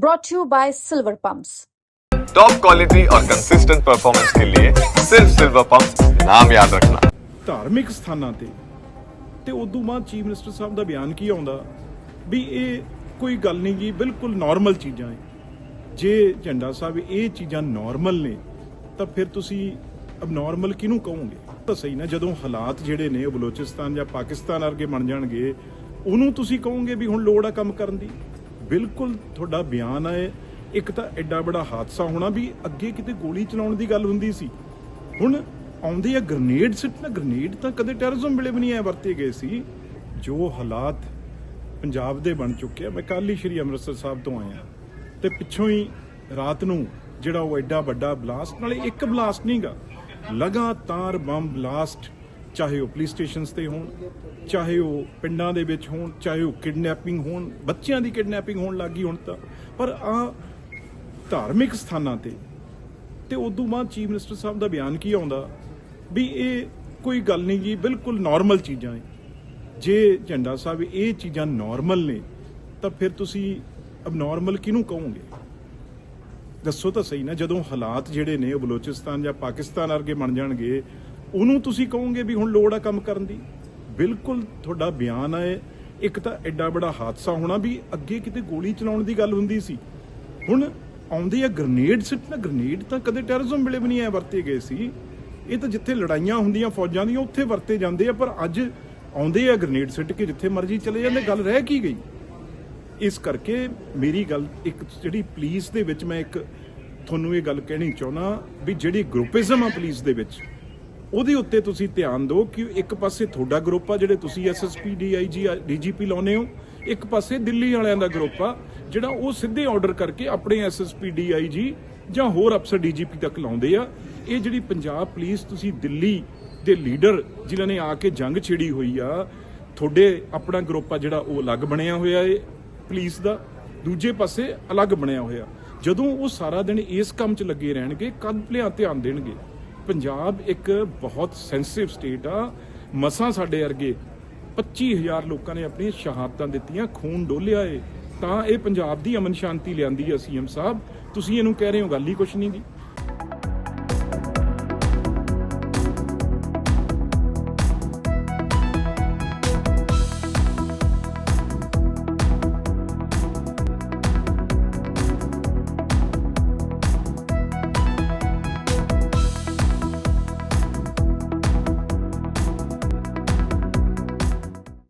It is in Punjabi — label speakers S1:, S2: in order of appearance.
S1: brought to you by Silver Pumps.
S2: Top quality और कंसिस्टेंट परफॉर्मेंस के लिए सिर्फ सिल्वर पंप नाम याद रखना
S3: ਧਾਰਮਿਕ ਸਥਾਨਾਂ ਤੇ ਤੇ ਉਦੋਂ ਬਾਅਦ ਚੀਫ ਮਿਨਿਸਟਰ ਸਾਹਿਬ ਦਾ ਬਿਆਨ ਕੀ ਆਉਂਦਾ ਵੀ ਇਹ ਕੋਈ ਗੱਲ ਨਹੀਂ ਜੀ ਬਿਲਕੁਲ ਨਾਰਮਲ ਚੀਜ਼ਾਂ ਹੈ ਜੇ ਝੰਡਾ ਸਾਹਿਬ ਇਹ ਚੀਜ਼ਾਂ ਨਾਰਮਲ ਨੇ ਤਾਂ ਫਿਰ ਤੁਸੀਂ ਅਬਨੋਰਮਲ ਕਿਹਨੂੰ ਕਹੋਗੇ ਤਾਂ ਸਹੀ ਨਾ ਜਦੋਂ ਹਾਲਾਤ ਜਿਹੜੇ ਨੇ ਉਹ ਬਲੋਚਿਸਤਾਨ ਜਾਂ ਪਾਕਿਸਤਾਨ ਵਰਗੇ ਬਣ ਜਾਣਗੇ ਉਹਨੂੰ ਤੁਸੀਂ ਕਹੋਗੇ ਵੀ ਹੁਣ ਲੋੜ ਆ ਕੰਮ ਕਰਨ ਦੀ ਬਿਲਕੁਲ ਤੁਹਾਡਾ ਬਿਆਨ ਹੈ ਇੱਕ ਤਾਂ ਐਡਾ ਬੜਾ ਹਾਦਸਾ ਹੋਣਾ ਵੀ ਅੱਗੇ ਕਿਤੇ ਗੋਲੀ ਚਲਾਉਣ ਦੀ ਗੱਲ ਹੁੰਦੀ ਸੀ। ਹੁਣ ਆਉਂਦੇ ਆ ਗ੍ਰਨੇਡ ਸਿੱਟਣਾ ਗ੍ਰਨੇਡ ਤਾਂ ਕਦੇ ਟੈਰਰਿਜ਼ਮ ਵੇਲੇ ਵੀ ਨਹੀਂ ਐ ਵਰਤੇ ਗਏ ਸੀ। ਜੋ ਹਾਲਾਤ ਪੰਜਾਬ ਦੇ ਬਣ ਚੁੱਕੇ ਆ। ਮੈਂ ਕੱਲ੍ਹ ਹੀ ਸ਼੍ਰੀ ਅੰਮ੍ਰਿਤਸਰ ਸਾਹਿਬ ਤੋਂ ਆਇਆ। ਤੇ ਪਿੱਛੋਂ ਹੀ ਰਾਤ ਨੂੰ ਜਿਹੜਾ ਉਹ ਐਡਾ ਵੱਡਾ ਬਲਾਸਟ ਨਾਲੇ ਇੱਕ ਬਲਾਸਟ ਨਹੀਂਗਾ ਲਗਾਤਾਰ ਬੰਬ ਬਲਾਸਟ ਚਾਹੇ ਉਹ ਪੁਲਿਸ ਸਟੇਸ਼ਨਸ ਤੇ ਹੋਣ, ਚਾਹੇ ਉਹ ਪਿੰਡਾਂ ਦੇ ਵਿੱਚ ਹੋਣ, ਚਾਹੇ ਉਹ ਕਿਡਨੈਪਿੰਗ ਹੋਣ, ਬੱਚਿਆਂ ਦੀ ਕਿਡਨੈਪਿੰਗ ਹੋਣ ਲੱਗੀ ਹੁਣ ਤਾਂ। ਪਰ ਆ ਧਾਰਮਿਕ ਸਥਾਨਾਂ ਤੇ ਤੇ ਉਦੋਂ ਬਾਅਦ ਚੀਫ ਮਿਨਿਸਟਰ ਸਾਹਿਬ ਦਾ ਬਿਆਨ ਕੀ ਆਉਂਦਾ? ਵੀ ਇਹ ਕੋਈ ਗੱਲ ਨਹੀਂ ਜੀ, ਬਿਲਕੁਲ ਨਾਰਮਲ ਚੀਜ਼ਾਂ ਹੈ ਜੇ ਝੰਡਾ ਸਾਹਿਬ ਇਹ ਚੀਜ਼ਾਂ ਨਾਰਮਲ ਨੇ, ਤਾਂ ਫਿਰ ਤੁਸੀਂ ਅਬਨੋਰਮਲ ਕਿਹਨੂੰ ਕਹੋਗੇ? ਦੱਸੋ ਤਾਂ ਸਹੀ ਨਾ, ਜਦੋਂ ਹਾਲਾਤ ਜਿਹੜੇ ਨੇ ਉਹ ਬਲੋਚਿਸਤਾਨ ਜਾਂ ਪਾਕਿਸਤਾਨ ਵਰਗੇ ਬਣ ਜਾਣਗੇ ਉਹਨੂੰ ਤੁਸੀਂ ਕਹੋਗੇ ਵੀ ਹੁਣ ਲੋੜ ਆ ਕੰਮ ਕਰਨ ਦੀ? ਬਿਲਕੁਲ ਤੁਹਾਡਾ ਬਿਆਨ ਹੈ ਇੱਕ ਤਾਂ ਐਡਾ ਬੜਾ ਹਾਦਸਾ ਹੋਣਾ ਵੀ ਅੱਗੇ ਕਿਤੇ ਗੋਲੀ ਚਲਾਉਣ ਦੀ ਗੱਲ ਹੁੰਦੀ ਸੀ। ਹੁਣ ਆਉਂਦੇ ਆ ਗ੍ਰਨੇਡ ਸਿੱਟਣਾ ਗ੍ਰਨੇਡ ਤਾਂ ਕਦੇ ਟੈਰਰਿਜ਼ਮ ਵੇਲੇ ਵੀ ਨਹੀਂ ਐ ਵਰਤੇ ਗਏ ਸੀ। ਇਹ ਤਾਂ ਜਿੱਥੇ ਲੜਾਈਆਂ ਹੁੰਦੀਆਂ ਫੌਜਾਂ ਦੀਆਂ, ਉੱਥੇ ਵਰਤੇ ਜਾਂਦੇ ਆ, ਪਰ ਅੱਜ ਆਉਂਦੇ ਆ ਗ੍ਰਨੇਡ ਸਿੱਟ ਕੇ ਜਿੱਥੇ ਮਰਜ਼ੀ ਚਲੇ ਜਾਂਦੇ, ਗੱਲ ਰਹਿ ਕੀ ਗਈ? ਇਸ ਕਰਕੇ ਮੇਰੀ ਗੱਲ, ਇੱਕ ਜਿਹੜੀ ਪੁਲਿਸ ਦੇ ਵਿੱਚ ਮੈਂ ਇੱਕ ਤੁਹਾਨੂੰ ਇਹ ਗੱਲ ਕਹਿਣੀ ਚਾਹੁੰਦਾ ਵੀ ਜਿਹੜੀ ਗਰੁੱਪਿਜ਼ਮ ਆ ਪੁਲਿਸ ਦੇ ਵਿੱਚ ਉਹਦੇ ਉੱਤੇ ਤੁਸੀਂ ਧਿਆਨ ਦਿਓ ਕਿ ਇੱਕ ਪਾਸੇ ਤੁਹਾਡਾ ਗਰੁੱਪ ਆ ਜਿਹੜੇ ਤੁਸੀਂ ਐਸਐਸਪੀ ਡੀਆਈਜੀ ਡੀਜੀਪੀ ਲਾਉਨੇ ਹੋ। ਇੱਕ ਪਾਸੇ ਦਿੱਲੀ ਵਾਲਿਆਂ ਦਾ ਗਰੁੱਪ ਆ ਜਿਹੜਾ ਉਹ ਸਿੱਧੇ ਆਰਡਰ ਕਰਕੇ ਆਪਣੇ ਐਸਐਸਪੀ ਡੀਆਈਜੀ ਜਾਂ ਹੋਰ ਅਫਸਰ ਡੀਜੀਪੀ ਤੱਕ ਲਾਉਂਦੇ ਆ। ਇਹ ਜਿਹੜੀ ਪੰਜਾਬ ਪੁਲਿਸ ਤੁਸੀਂ ਦਿੱਲੀ ਦੇ ਲੀਡਰ ਜਿਨ੍ਹਾਂ ਨੇ ਆ ਕੇ ਜੰਗ ਛੇੜੀ ਹੋਈ ਆ, ਤੁਹਾਡੇ ਆਪਣਾ ਗਰੁੱਪ ਆ ਜਿਹੜਾ ਉਹ ਅਲੱਗ ਬਣਿਆ ਹੋਇਆ ਏ ਪੁਲਿਸ ਦਾ। ਦੂਜੇ ਪਾਸੇ ਅਲੱਗ ਬਣਿਆ ਹੋਇਆ। ਜਦੋਂ ਉਹ ਸਾਰਾ ਦਿਨ ਇਸ ਕੰਮ 'ਚ ਲੱਗੇ ਰਹਿਣਗੇ ਕਦ ਭਲਿਆਂ ਧਿਆਨ ਦੇਣਗੇ। ਪੰਜਾਬ ਇੱਕ ਬਹੁਤ ਸੈਂਸਿਟਿਵ ਸਟੇਟ ਆ। ਮਸਾਂ ਸਾਡੇ ਵਰਗੇ 25000 ਲੋਕਾਂ ਨੇ ਆਪਣੀਆਂ ਸ਼ਹਾਦਤਾਂ ਦਿੱਤੀਆਂ, ਖੂਨ ਡੋਲਿਆ ਏ। ਤਾਂ ਇਹ ਪੰਜਾਬ ਦੀ ਅਮਨ ਸ਼ਾਂਤੀ ਲਿਆਂਦੀ ਆ ਸੀਐਮ ਸਾਹਿਬ। ਤੁਸੀਂ ਇਹਨੂੰ ਕਹਿ ਰਹੇ ਹੋ, ਗੱਲ ਹੀ ਕੁਛ ਨਹੀਂ ਦੀ